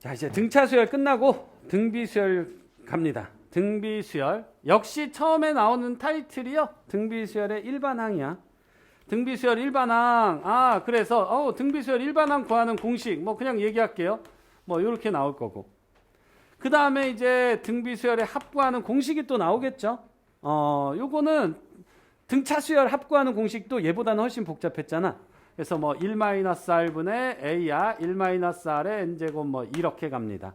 자, 이제 등차 수열 끝나고 등비 수열 갑니다. 등비 수열. 역시 처음에 나오는 타이틀이요. 등비 수열의 일반항이야. 등비 수열 일반항. 아, 그래서 어, 등비 수열 일반항 구하는 공식 뭐 그냥 얘기할게요. 뭐 이렇게 나올 거고. 그다음에 이제 등비 수열의 합구하는 공식이 또 나오겠죠. 어, 요거는 등차 수열 합구하는 공식도 얘보다는 훨씬 복잡했잖아. 그래서 뭐 1-r분의 a야 1-r의 n제곱 뭐 이렇게 갑니다.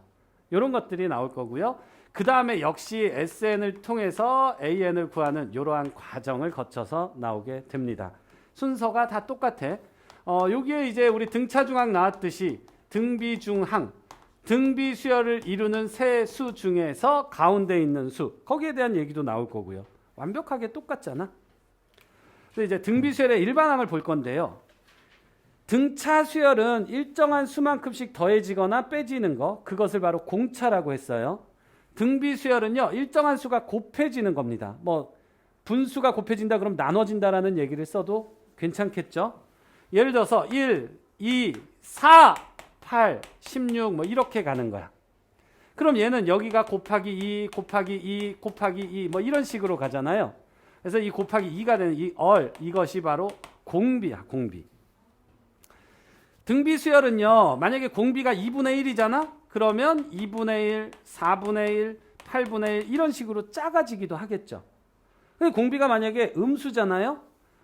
이런 것들이 나올 거고요. 그 다음에 역시 sn을 통해서 an을 구하는 이러한 과정을 거쳐서 나오게 됩니다. 순서가 다 똑같아. 어, 여기에 이제 우리 등차중항 나왔듯이 등비중항, 등비수열을 이루는 세 수 중에서 가운데 있는 수, 거기에 대한 얘기도 나올 거고요. 완벽하게 똑같잖아. 이제 등비수열의 일반항을 볼 건데요. 등차 수열은 일정한 수만큼씩 더해지거나 빼지는 거, 그것을 바로 공차라고 했어요. 등비 수열은요, 일정한 수가 곱해지는 겁니다. 뭐, 분수가 곱해진다 그럼 나눠진다라는 얘기를 써도 괜찮겠죠? 예를 들어서 1, 2, 4, 8, 16, 뭐, 이렇게 가는 거야. 그럼 얘는 여기가 곱하기 2, 곱하기 2, 곱하기 2, 뭐, 이런 식으로 가잖아요. 그래서 이 곱하기 2가 되는 이 얼, 이것이 바로 공비야, 공비. 등비 수열은요, 만약에 공비가 2분의 1이잖아? 그러면 2분의 1, 4분의 1, 8분의 1 이런 식으로 작아지기도 하겠죠. 공비가 만약에 음수잖아요?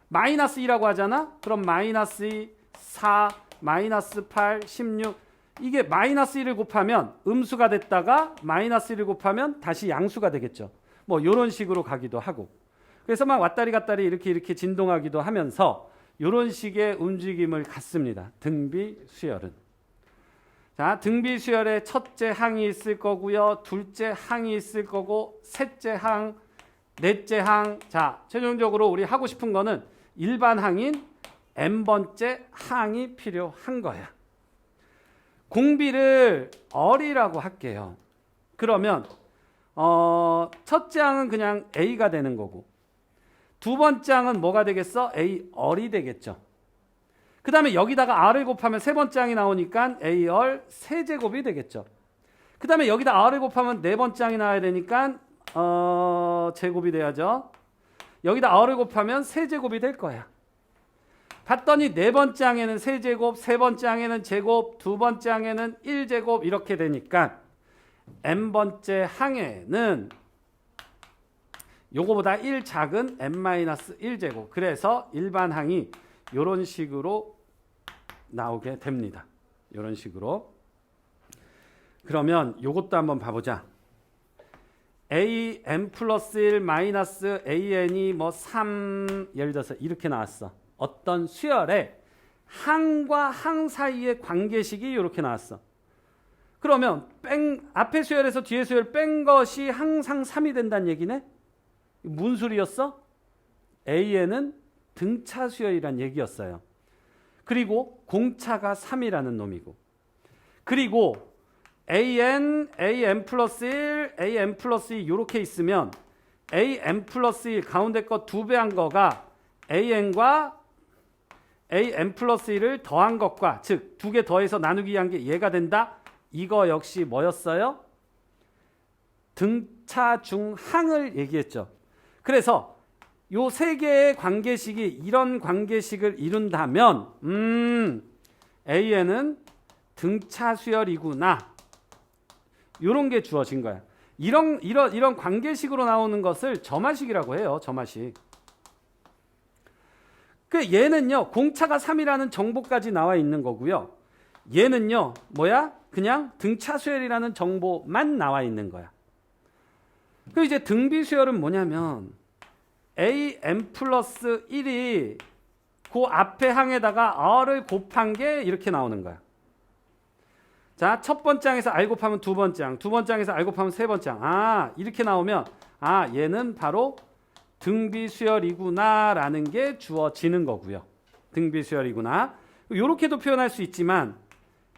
마이너스 2라고 하잖아? 그럼 마이너스 2, 4, 마이너스 8, 16 이게 마이너스 1을 곱하면 음수가 됐다가 마이너스 1을 곱하면 다시 양수가 되겠죠. 뭐 이런 식으로 가기도 하고. 그래서 막 왔다리 갔다리 이렇게 이렇게 진동하기도 하면서 이런 식의 움직임을 갖습니다. 등비 수열은. 자, 등비 수열의 첫째 항이 있을 거고요. 둘째 항이 있을 거고 셋째 항, 넷째 항. 자, 최종적으로 우리 하고 싶은 거는 일반 항인 n번째 항이 필요한 거야. 공비를 어리라고 할게요. 그러면 어, 첫째 항은 그냥 a가 되는 거고 두 번째 항은 뭐가 되겠어? A 얼이 되겠죠. 그 다음에 여기다가 R을 곱하면 세 번째 항이 나오니까 A얼 세제곱이 되겠죠. 그 다음에 여기다 R을 곱하면 네 번째 항이 나와야 되니까 어, 제곱이 돼야죠. 여기다 R을 곱하면 세제곱이 될 거야. 봤더니 네 번째 항에는 세제곱, 세 번째 항에는 제곱, 두 번째 항에는 1제곱 이렇게 되니까 n번째 항에는 요거보다 1 작은 n-1제곱. 그래서 일반 항이 이런 식으로 나오게 됩니다. 이런 식으로. 그러면 요것도 한번 봐보자. a n 플러스 1 마이너스 a n이 뭐 3 예를 들어서 이렇게 나왔어. 어떤 수열에 항과 항 사이의 관계식이 이렇게 나왔어. 그러면 뺑 앞에 수열에서 뒤에 수열 뺀 것이 항상 3이 된다는 얘기네. 소리였어? AN은 등차 수열이란 얘기였어요. 그리고 공차가 3이라는 놈이고. 그리고 AN, AN 플러스 1, AN 플러스 2 이렇게 있으면 AN 플러스 1 가운데 거 두 배 한 거가 AN과 AN 플러스 1을 더한 것과 즉 두 개 더해서 나누기 한 게 얘가 된다. 이거 역시 뭐였어요? 등차 중항을 얘기했죠. 그래서 요 세 개의 관계식이 이런 관계식을 이룬다면 음 AN은 등차 수열이구나. 요런 게 주어진 거야. 이런 이런 이런 관계식으로 나오는 것을 점화식이라고 해요. 점화식. 그 얘는요. 공차가 3이라는 정보까지 나와 있는 거고요. 얘는요. 뭐야? 그냥 등차 수열이라는 정보만 나와 있는 거야. 그 이제 등비 수열은 뭐냐면 a n 플러스 1이 그 앞에 항에다가 r을 곱한 게 이렇게 나오는 거야. 자, 첫 번째 항에서 r 곱하면 두 번째 항, 두 번째 항에서 r 곱하면 세 번째 항. 아, 이렇게 나오면 아, 얘는 바로 등비 수열이구나라는 게 주어지는 거고요. 등비 수열이구나. 이렇게도 표현할 수 있지만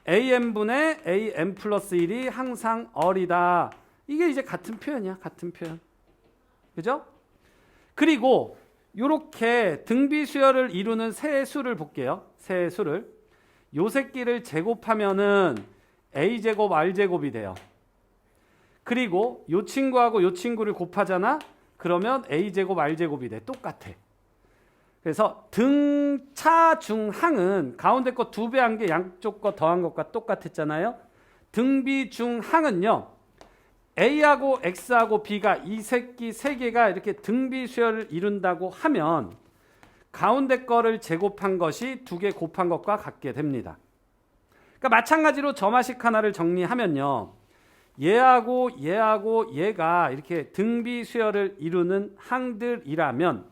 am분의 am 플러스 1이 항상 어리다. 이게 이제 같은 표현이야. 같은 표현. 그죠? 그리고 이렇게 등비 수열을 이루는 세 수를 볼게요. 세 수를. 요 새끼를 제곱하면은 a제곱 r제곱이 돼요. 그리고 요 친구하고 요 친구를 곱하잖아. 그러면 a제곱 r제곱이 돼. 똑같아. 그래서 등차 중항은 가운데 거 두 배 한 게 양쪽 거 더한 것과 똑같았잖아요. 등비 중항은요. A하고 X하고 B가 이 새끼 세 개가 이렇게 등비 수열을 이룬다고 하면 가운데 거를 제곱한 것이 두 개 곱한 것과 같게 됩니다. 그러니까 마찬가지로 점화식 하나를 정리하면요. 얘하고 얘하고 얘가 이렇게 등비 수열을 이루는 항들이라면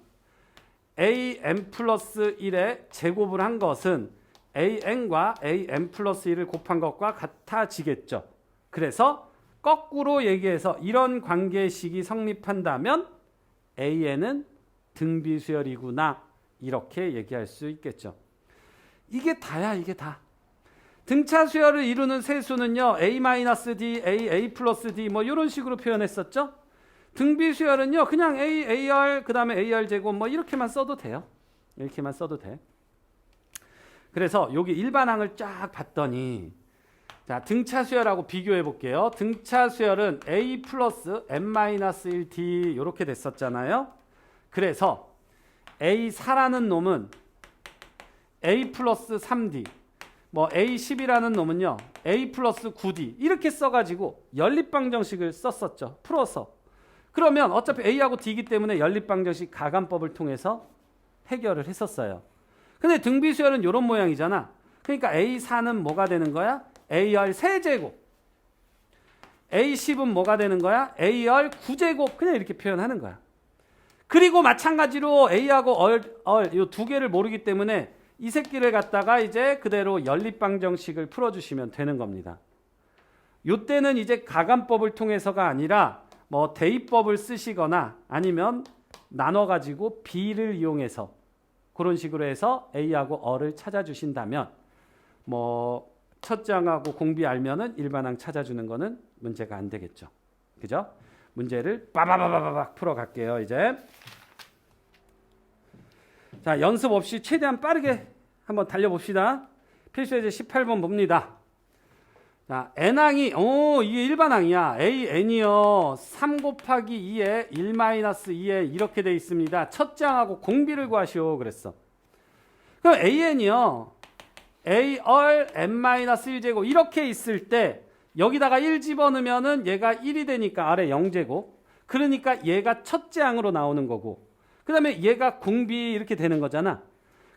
an 플러스 1의 제곱을 한 것은 an과 an 플러스 1을 곱한 것과 같아지겠죠. 그래서 거꾸로 얘기해서 이런 관계식이 성립한다면 an은 등비수열이구나 이렇게 얘기할 수 있겠죠. 이게 다야 이게 다. 등차 수열을 이루는 세수는요 a-d, a, a d 뭐 이런 식으로 표현했었죠. 등비 수열은요 그냥 a, ar 그 다음에 ar 제곱 뭐 이렇게만 써도 돼요. 이렇게만 써도 돼. 그래서 여기 일반항을 쫙 봤더니 자 등차 수열하고 비교해 볼게요. 등차 수열은 a 플러스 n-1d 이렇게 됐었잖아요. 그래서 a4라는 놈은 a 플러스 3d 뭐 A10이라는 놈은요. A 플러스 9D 이렇게 써가지고 연립방정식을 썼었죠. 풀어서. 그러면 어차피 A하고 D이기 때문에 연립방정식 가감법을 통해서 해결을 했었어요. 근데 등비수열은 이런 모양이잖아. 그러니까 A4는 뭐가 되는 거야? AR 세제곱. A10은 뭐가 되는 거야? AR 9제곱. 그냥 이렇게 표현하는 거야. 그리고 마찬가지로 A하고 얼, 얼, 이 두 개를 모르기 때문에 이 새끼를 갖다가 이제 그대로 연립방정식을 풀어주시면 되는 겁니다. 요때는 이제 가감법을 통해서가 아니라 뭐 대입법을 쓰시거나 아니면 나눠가지고 B를 이용해서 그런 식으로 해서 A하고 어를 찾아주신다면 뭐 첫째 항하고 공비 알면은 일반항 찾아주는 거는 문제가 안 되겠죠. 그죠? 문제를 빠바바바박 풀어갈게요. 이제 자 연습 없이 최대한 빠르게 한번 달려봅시다. 필수 예제 18번 봅니다. 자, n항이, 오, 이게 일반항이야. a, n이요. 3 곱하기 2에 1 마이너스 2에 이렇게 돼 있습니다. 첫째 항하고 공비를 구하시오. 그랬어. 그럼 a, 얼, n 마이너 스 1제곱 이렇게 있을 때 여기다가 1 집어넣으면은 얘가 1이 되니까 아래 0제곱. 그러니까 얘가 첫째 항으로 나오는 거고. 그 다음에 얘가 공비 이렇게 되는 거잖아.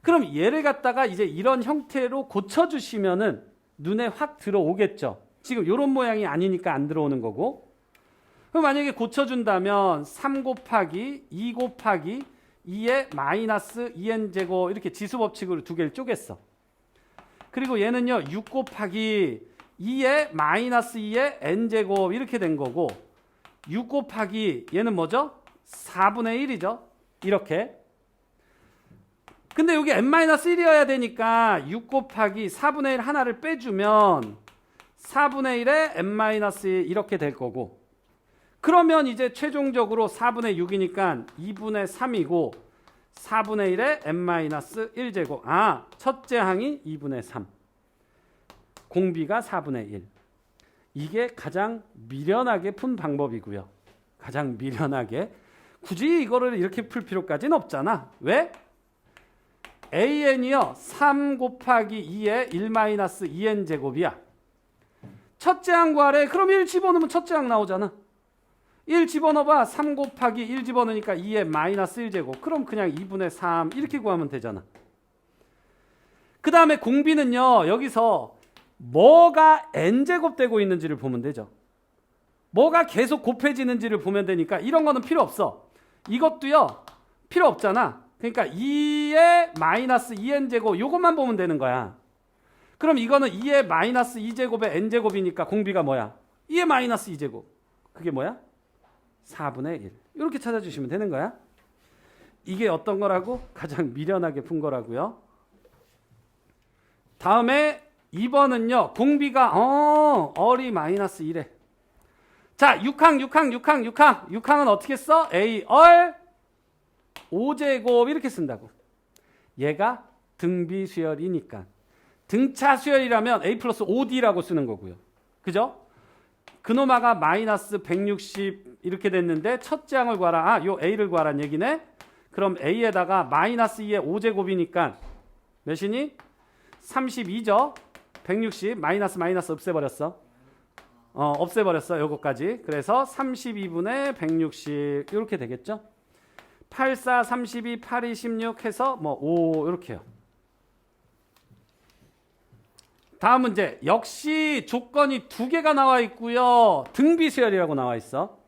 그럼 얘를 갖다가 이제 이런 형태로 고쳐 주시면은 눈에 확 들어오겠죠. 지금 이런 모양이 아니니까 안 들어오는 거고. 그럼 만약에 고쳐 준다면 3 곱하기 2 곱하기 2의 마이너스 2n제곱 이렇게 지수 법칙으로 두 개를 쪼갰어. 그리고 얘는요 6 곱하기 2의 마이너스 2의 n제곱 이렇게 된 거고 6 곱하기 얘는 뭐죠? 4분의 1이죠. 이렇게 근데 여기 n-1이어야 되니까 6 곱하기 4분의 1 하나를 빼주면 4분의 1에 n-1 이렇게 될 거고 그러면 이제 최종적으로 4분의 6이니까 2분의 3이고 4분의 1에 n-1제곱 아 첫째 항이 2분의 3 공비가 4분의 1 이게 가장 미련하게 푼 방법이고요 가장 미련하게 굳이 이거를 이렇게 풀 필요까지는 없잖아 왜? an이요 3 곱하기 2의 1 마이너스 2n 제곱이야. 첫째 항 구하래. 그럼 1 집어넣으면 첫째 항 나오잖아. 1 집어넣어봐. 3 곱하기 1 집어넣으니까 2의 마이너스 1제곱. 그럼 그냥 2분의 3 이렇게 구하면 되잖아. 그 다음에 공비는요. 여기서 뭐가 n제곱 되고 있는지를 보면 되죠. 뭐가 계속 곱해지는지를 보면 되니까 이런 거는 필요 없어. 이것도요. 필요 없잖아. 그러니까 2의 마이너스 2n제곱 요것만 보면 되는 거야. 그럼 이거는 2의 마이너스 2제곱의 n제곱이니까 공비가 뭐야? 2의 마이너스 2제곱. 그게 뭐야? 4분의 1. 이렇게 찾아주시면 되는 거야. 이게 어떤 거라고? 가장 미련하게 푼 거라고요. 다음에 2번은요. 공비가 어 어리 마이너스 1에. 자 6항 6항 6항 6항 6항은 어떻게 써? A 얼 5제곱 이렇게 쓴다고. 얘가 등비 수열이니까. 등차 수열이라면 A 플러스 5D라고 쓰는 거고요. 그죠? 그노마가 마이너스 160 이렇게 됐는데 첫째 항을 구하라. 아, 요 A를 구하라는 얘기네. 그럼 A에다가 마이너스 2의 5제곱이니까 몇이니? 32죠. 160 마이너스 마이너스 없애버렸어. 어, 없애버렸어. 요거까지. 그래서 32분의 160 이렇게 되겠죠. 8, 4, 32, 8, 2, 16 해서 뭐 5 이렇게요. 다음 문제. 역시 조건이 두 개가 나와 있고요. 등비수열이라고 나와 있어.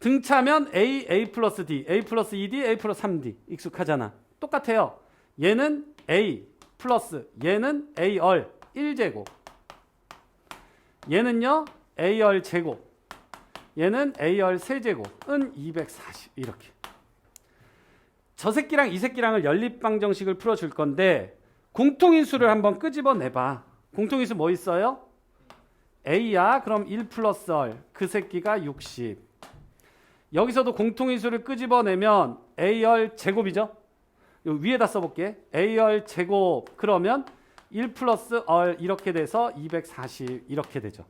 등차면 A, A 플러스 D, A 플러스 2D, A 플러스 3D. 익숙하잖아. 똑같아요. 얘는 A 플러스 얘는 A열 1제곱. 얘는요 A열 제곱. 얘는 A열 세제곱은 240 이렇게. 저 새끼랑 이 새끼랑을 연립방정식을 풀어줄 건데 공통인수를 한번 끄집어내봐. 공통인수 뭐 있어요? A야 그럼 1 플러스 얼. 그 새끼가 60. 여기서도 공통인수를 끄집어내면 A열 제곱이죠? 요 위에다 써볼게. A열 제곱 그러면 1 플러스 얼 이렇게 돼서 240 이렇게 되죠.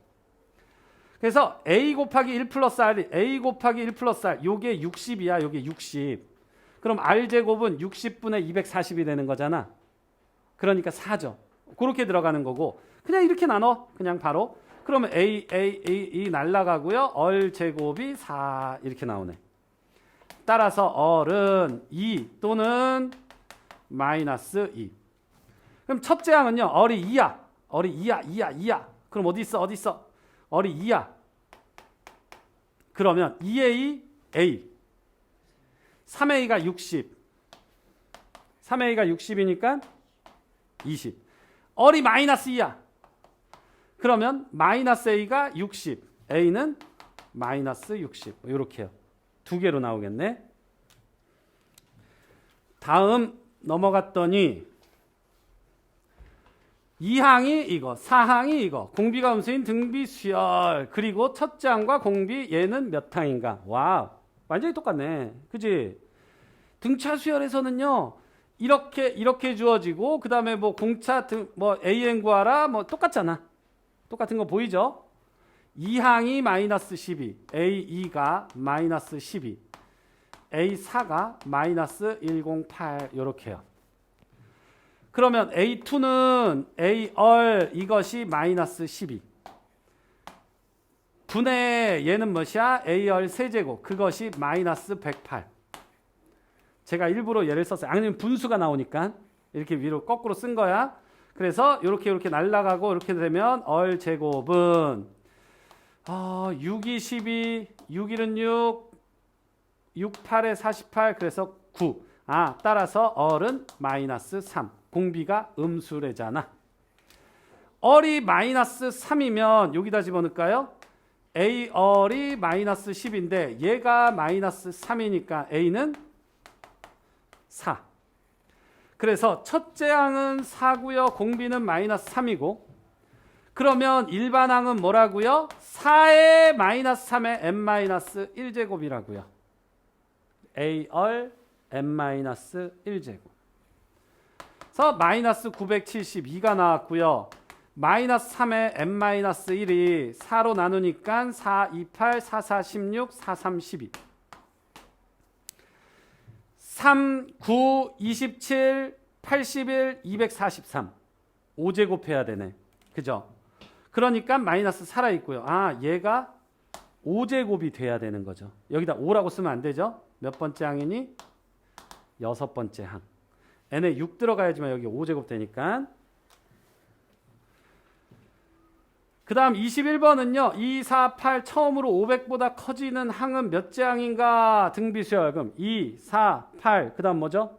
그래서 A 곱하기 1 플러스 R, A 곱하기 1 플러스 R 요게 60이야. 요게 60. 그럼 R 제곱은 60분의 240이 되는 거잖아. 그러니까 4죠. 그렇게 들어가는 거고 그냥 이렇게 나눠. 그냥 바로. 그러면 A, A, A, E 날라가고요. 얼 제곱이 4 이렇게 나오네. 따라서 얼은 2 또는 마이너스 2. 그럼 첫째 항은요. 얼이 2야. 얼이 2야. 2야. 2야. 그럼 어디 있어? 어디 있어? 얼이 2야. 그러면 2A A 3A가 60. 3A가 60이니까 20. 얼이 마이너스 2야. 그러면 마이너스 A가 60. A는 마이너스 60. 이렇게요. 두 개로 나오겠네. 다음 넘어갔더니 2항이 이거, 4항이 이거. 공비가 음수인 등비 수열. 그리고 첫째 항과 공비 얘는 몇 항인가? 와, 완전히 똑같네. 그지? 등차 수열에서는요. 이렇게 이렇게 주어지고 그 다음에 뭐 공차 등 뭐 AN 구하라 뭐 똑같잖아. 똑같은 거 보이죠? 2항이 마이너스 12, A2가 마이너스 12, A4가 마이너스 108 이렇게요. 그러면 A2는 A얼 이것이 마이너스 12. 분의 얘는 뭐야? A열 세제곱 그것이 마이너스 108. 제가 일부러 예를 썼어요. 아니면 분수가 나오니까 이렇게 위로 거꾸로 쓴 거야. 그래서 이렇게 이렇게 날라가고 이렇게 되면 얼 제곱은 어, 6이 12, 6일은 6, 6, 8에 48, 그래서 9. 아, 따라서 얼은 마이너스 3. 공비가 음수래잖아. 얼이 마이너스 3이면 여기다 집어넣을까요? A 얼이 마이너스 10인데 얘가 마이너스 3이니까 A는 4. 그래서 첫째 항은 4고요. 공비는 마이너스 3이고 그러면 일반 항은 뭐라고요? 4의 마이너스 3의 n 마이너스 1제곱이라고요. A얼 n 마이너스 1제곱. 그래서 마이너스 972가 나왔고요. 마이너스 3의 n 마이너스 1이 4로 나누니까 4, 2, 8, 4, 4, 16, 4, 3, 12. 3, 9, 27, 81, 243. 5제곱 해야 되네. 그죠? 그러니까 마이너스 살아 있고요. 아, 얘가 5제곱이 돼야 되는 거죠. 여기다 5라고 쓰면 안 되죠? 몇 번째 항이니? 여섯 번째 항. n에 6 들어가야지만 여기 5제곱 되니까. 그 다음 21번은요. 2, 4, 8 처음으로 500보다 커지는 항은 몇째 항인가? 등비수열. 그럼 2, 4, 8. 그 다음 뭐죠?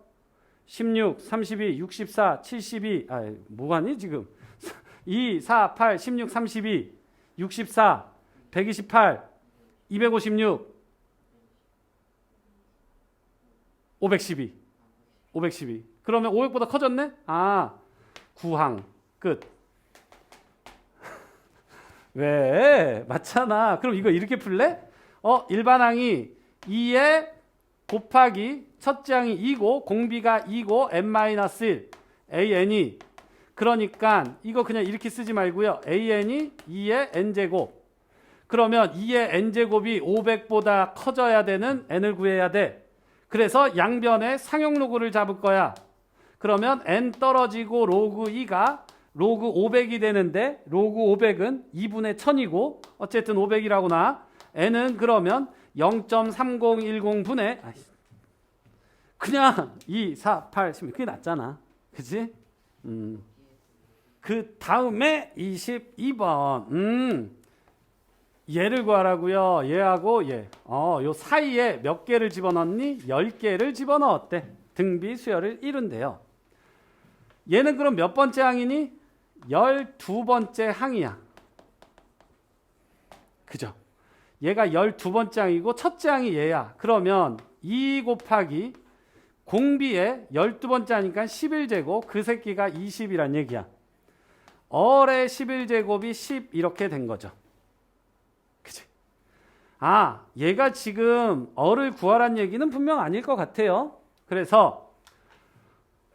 16, 32, 64, 72. 아, 뭐하니 지금? 2, 4, 8, 16, 32, 64, 128, 256, 512. 512. 그러면 500보다 커졌네? 아, 9항. 끝. 왜? 맞잖아. 그럼 이거 이렇게 풀래? 어, 일반 항이 2에 곱하기 첫째 항이 2고 공비가 2고 n-1 an이 그러니까 이거 그냥 이렇게 쓰지 말고요. an이 2의 n제곱. 그러면 2의 n제곱이 500보다 커져야 되는 n을 구해야 돼. 그래서 양변에 상용 로그를 잡을 거야. 그러면 n 떨어지고 로그 2가 로그 500이 되는데 로그 500은 2분의 1000이고 어쨌든 500이라고 나. n은 그러면 0.3010분의 그냥 2, 4, 8, 10 그게 낫잖아. 그지? 음. 그 다음에 22번. 음. 얘를 구하라고요. 얘하고 얘. 어, 요 사이에 몇 개를 집어넣니? 10개를 집어넣었대. 등비 수열을 이룬대요. 얘는 그럼 몇 번째 항이니? 12번째 항이야. 그죠? 얘가 12번째 항이고 첫째 항이 얘야. 그러면 2 곱하기 공비에 12번째 하니까 11제곱 그 새끼가 20이란 얘기야. 얼의 11제곱이 10 이렇게 된 거죠. 그치? 아, 얘가 지금 얼을 구하란 얘기는 분명 아닐 것 같아요. 그래서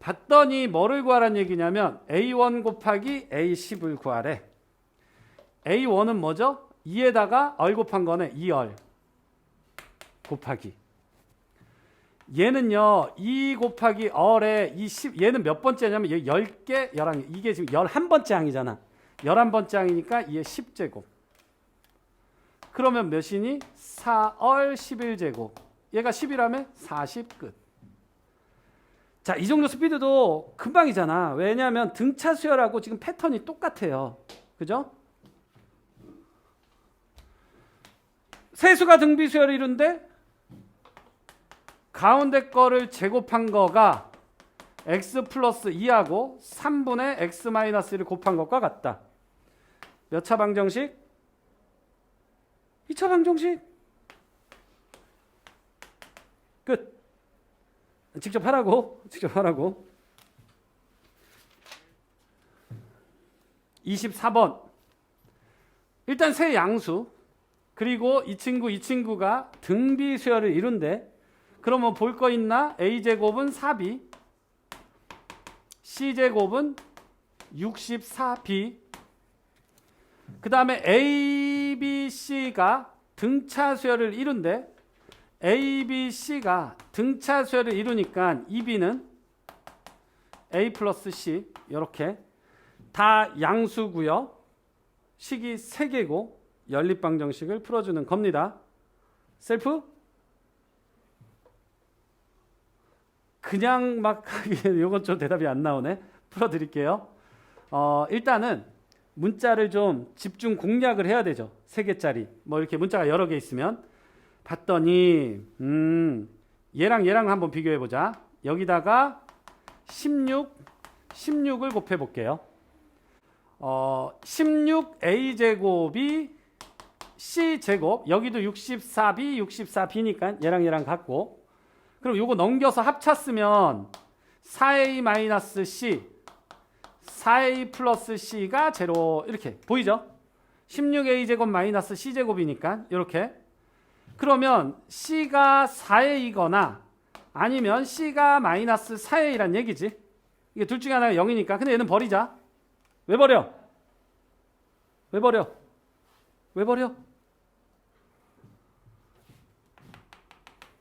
봤더니 뭐를 구하란 얘기냐면 A1 곱하기 A10을 구하래. A1은 뭐죠? 2에다가 얼 곱한 거네. 2얼 곱하기. 얘는요, 2 곱하기 얼에 이 10, 얘는 몇 번째냐면 얘 10개, 11개. 이게 지금 11번째 항이잖아. 11번째 항이니까 얘 10제곱. 그러면 몇이니? 4얼 11제곱. 얘가 10이라면 40 끝. 자, 이 정도 스피드도 금방이잖아. 왜냐하면 등차 수열하고 지금 패턴이 똑같아요. 그죠? 세수가 등비 수열을 이룬데 가운데 거를 제곱한 거가 x 플러스 2하고 3분의 x 마이너스 1을 곱한 것과 같다. 몇 차 방정식? 2차 방정식. 끝. 직접 하라고. 직접 하라고. 24번. 일단 세 양수. 그리고 이 친구, 이 친구가 등비 수열을 이룬대. 그러면 볼 거 있나? a제곱은 4b, c제곱은 64b. 그 다음에 a, b, c가 등차 수열을 이룬대. A, b, c가 등차 수열을 이루니까 2b는 a 플러스 c 이렇게 다 양수고요. 식이 3개고 연립방정식을 풀어주는 겁니다. 셀프? 그냥 막 이건 좀 대답이 안 나오네. 풀어드릴게요. 어, 일단은 문자를 좀 집중 공략을 해야 되죠. 세 개짜리. 뭐 이렇게 문자가 여러 개 있으면 봤더니 음, 얘랑 얘랑 한번 비교해 보자. 여기다가 16, 16을 곱해 볼게요. 어, 16a 제곱이 c 제곱 여기도 64b, 64b니까 얘랑 얘랑 같고 그럼 요거 넘겨서 합쳤으면 4a 마이너스 c 4a 플러스 c가 제로 이렇게 보이죠? 16a 제곱 마이너스 c 제곱이니까 이렇게 그러면 c가 4a이거나 아니면 c가 마이너스 4a란 얘기지 이게 둘 중에 하나가 0이니까 근데 얘는 버리자 왜 버려? 왜 버려? 왜 버려?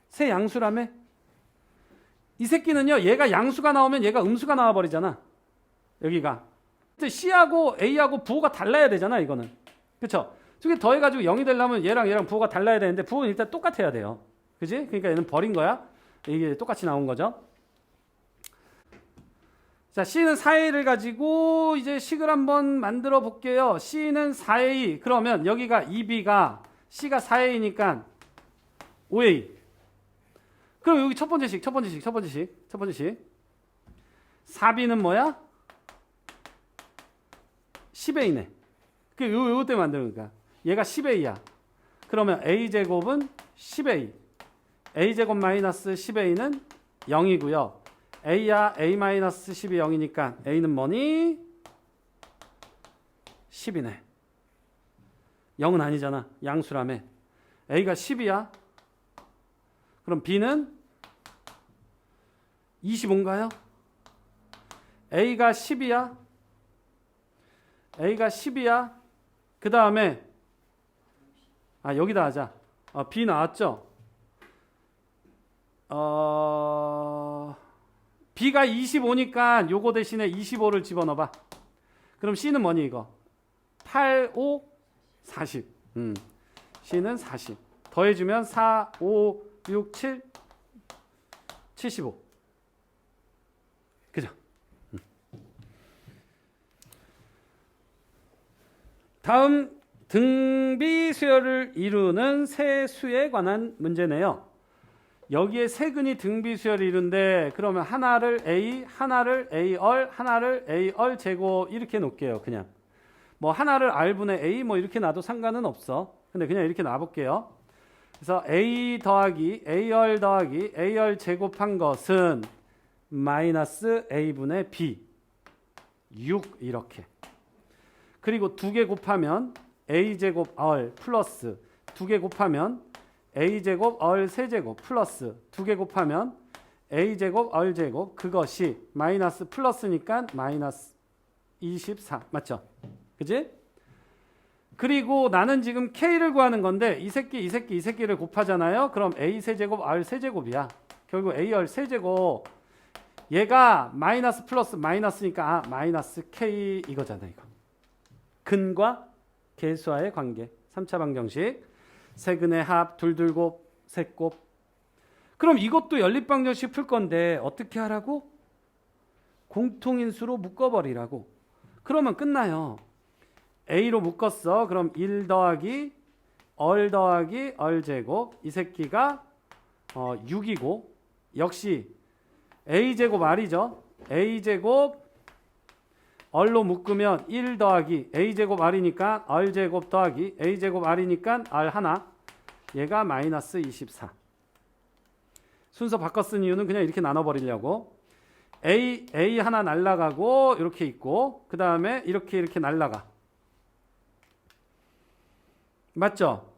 새 양수라며? 이 새끼는요, 얘가 양수가 나오면 얘가 음수가 나와 버리잖아. 여기가. C하고 A하고 부호가 달라야 되잖아, 이거는. 그쵸? 두개 더해가지고 0이 되려면 얘랑 얘랑 부호가 달라야 되는데 부호는 일단 똑같아야 돼요. 그지? 그러니까 얘는 버린 거야. 이게 똑같이 나온 거죠. 자, C는 4A를 가지고 이제 식을 한번 만들어 볼게요. C는 4A. 그러면 여기가 2B가 C가 4A니까 5A. 그럼 여기 첫 번째 식, 첫 번째 식, 첫 번째 식, 첫 번째 식. 4B는 뭐야? 10A네. 그 요, 요 때문에 만드는 거야. 얘가 10A야. 그러면 A제곱은 10A. A제곱 마이너스 10A는 0이고요. A야 A 마이너스 10이 0이니까 A는 뭐니? 10이네. 0은 아니잖아. 양수라며. A가 10이야. 그럼 B는 25인가요? A가 10이야. A가 10이야. 그 다음에 아 여기다 하자. 어, B 나왔죠? 어, B가 25니까 요거 대신에 25를 집어넣어 봐. 그럼 C는 뭐니 이거? 8, 5, 40. 음. C는 40. 더해주면 4, 5, 6, 7, 75. 그죠? 음. 다음 등비 수열을 이루는 세 수에 관한 문제네요. 여기에 세 근이 등비 수열을 이룬데 그러면 하나를 A, 하나를 A얼, 하나를 A얼 제곱 이렇게 놓을게요. 그냥 뭐 하나를 R분의 A 뭐 이렇게 놔도 상관은 없어. 근데 그냥 이렇게 놔볼게요. 그래서 A 더하기 A열 더하기 A열 제곱한 것은 마이너스 A분의 B 6 이렇게 그리고 두 개 곱하면 A제곱 얼 플러스 두개 곱하면 A제곱 얼 세제곱 플러스 두개 곱하면 A제곱 얼 제곱 그것이 마이너스 플러스니까 마이너스 24 맞죠? 그지? 그리고 나는 지금 K를 구하는 건데 이 새끼 이 새끼 이 새끼를 곱하잖아요. 그럼 A 세제곱 R 세제곱이야. 결국 A R 세제곱 얘가 마이너스 플러스 마이너스니까 아 마이너스 K 이거잖아 이거. 근과 개수와의 관계. 3차 방정식. 세근의 합 둘둘곱 셋곱. 그럼 이것도 연립방정식 풀 건데 어떻게 하라고? 공통인수로 묶어버리라고. 그러면 끝나요. A로 묶었어. 그럼 1 더하기 얼 더하기 얼 제곱 이 새끼가 어, 6이고 역시 A 제곱 R이죠. A 제곱 얼로 묶으면 1 더하기 A 제곱 R이니까 얼 제곱 더하기 A 제곱 R이니까 R 하나 얘가 마이너스 24 순서 바꿔 쓴 이유는 그냥 이렇게 나눠버리려고 A, A 하나 날라가고 이렇게 있고 그 다음에 이렇게 이렇게 날라가 맞죠?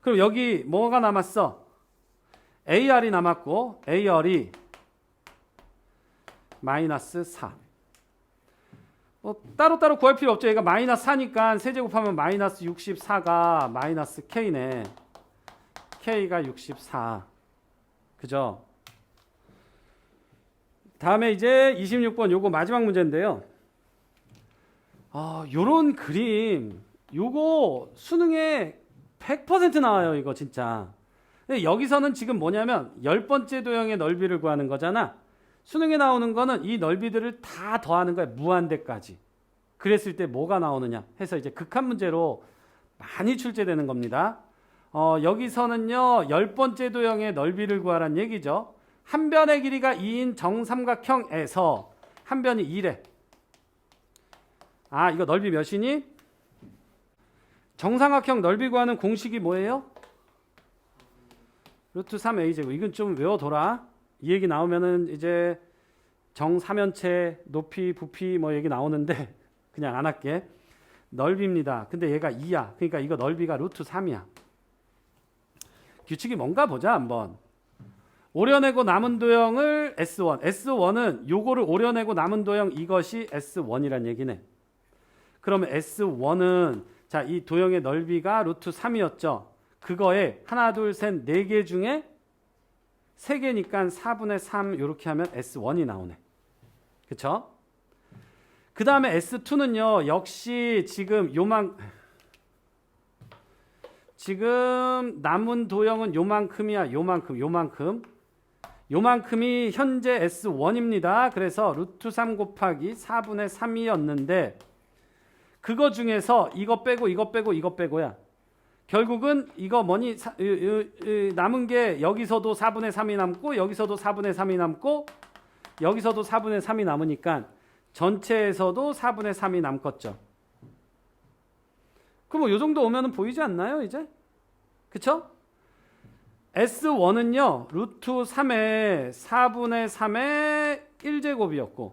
그럼 여기 뭐가 남았어? AR이 남았고 AR이 마이너스 4. 어, 따로 따로 구할 필요 없죠. 얘가 마이너스 4니까 세제곱하면 마이너스 64가 마이너스 K네. K가 64. 그죠? 다음에 이제 26번 요거 마지막 문제인데요. 아, 요런 그림 요거 수능에 100% 나와요, 이거 진짜. 근데 여기서는 지금 뭐냐면 열 번째 도형의 넓이를 구하는 거잖아. 수능에 나오는 거는 이 넓이들을 다 더하는 거야, 무한대까지. 그랬을 때 뭐가 나오느냐 해서 이제 극한 문제로 많이 출제되는 겁니다. 어, 여기서는요, 열 번째 도형의 넓이를 구하란 얘기죠. 한 변의 길이가 2인 정삼각형에서 한 변이 2래. 아, 이거 넓이 몇이니? 정삼각형 넓이 구하는 공식이 뭐예요? 루트 3a 제곱. 이건 좀 외워둬라. 이 얘기 나오면은 이제 정사면체, 높이, 부피 뭐 얘기 나오는데 그냥 안 할게. 넓이입니다. 근데 얘가 2야. 그러니까 이거 넓이가 루트 3이야. 규칙이 뭔가 보자 한번. 오려내고 남은 도형을 S1. S1은 요거를 오려내고 남은 도형 이것이 S1이란 얘기네. 그러면 S1은 자, 이 도형의 넓이가 루트 3이었죠. 그거에 하나, 둘, 셋, 네 개 중에 세 개니까 4분의 3 이렇게 하면 S1이 나오네. 그쵸? 그 다음에 S2는요, 역시 지금 요만, 지금 남은 도형은 요만큼이야. 요만큼, 요만큼. 요만큼이 현재 S1입니다. 그래서 루트 3 곱하기 4분의 3이었는데, 그거 중에서 이거 빼고 이거 빼고 이거 빼고야. 결국은 이거 뭐니 사, 이, 이, 이, 남은 게 여기서도 4분의 3이 남고 여기서도 4분의 3이 남고 여기서도 4분의 3이 남으니까 전체에서도 4분의 3이 남겠죠. 그럼 뭐요 정도 오면은 보이지 않나요, 이제? 그쵸? S1은요, 루트 3의 4분의 3의 1제곱이었고,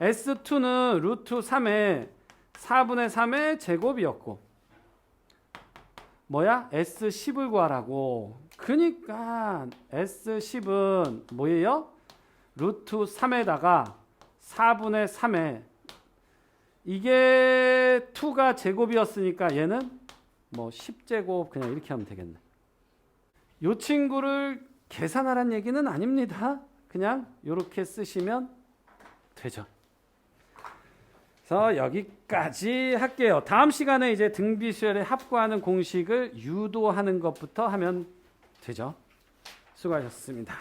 S2는 루트 3의 4분의 3의 제곱이었고 뭐야? S10을 구하라고 그니까 S10은 뭐예요? 루트 3에다가 4분의 3에 이게 2가 제곱이었으니까 얘는 뭐 10제곱 그냥 이렇게 하면 되겠네. 이 친구를 계산하란 얘기는 아닙니다. 그냥 이렇게 쓰시면 되죠. 그래서 여기까지 할게요. 다음 시간에 이제 등비수열에 합구하는 공식을 유도하는 것부터 하면 되죠. 수고하셨습니다.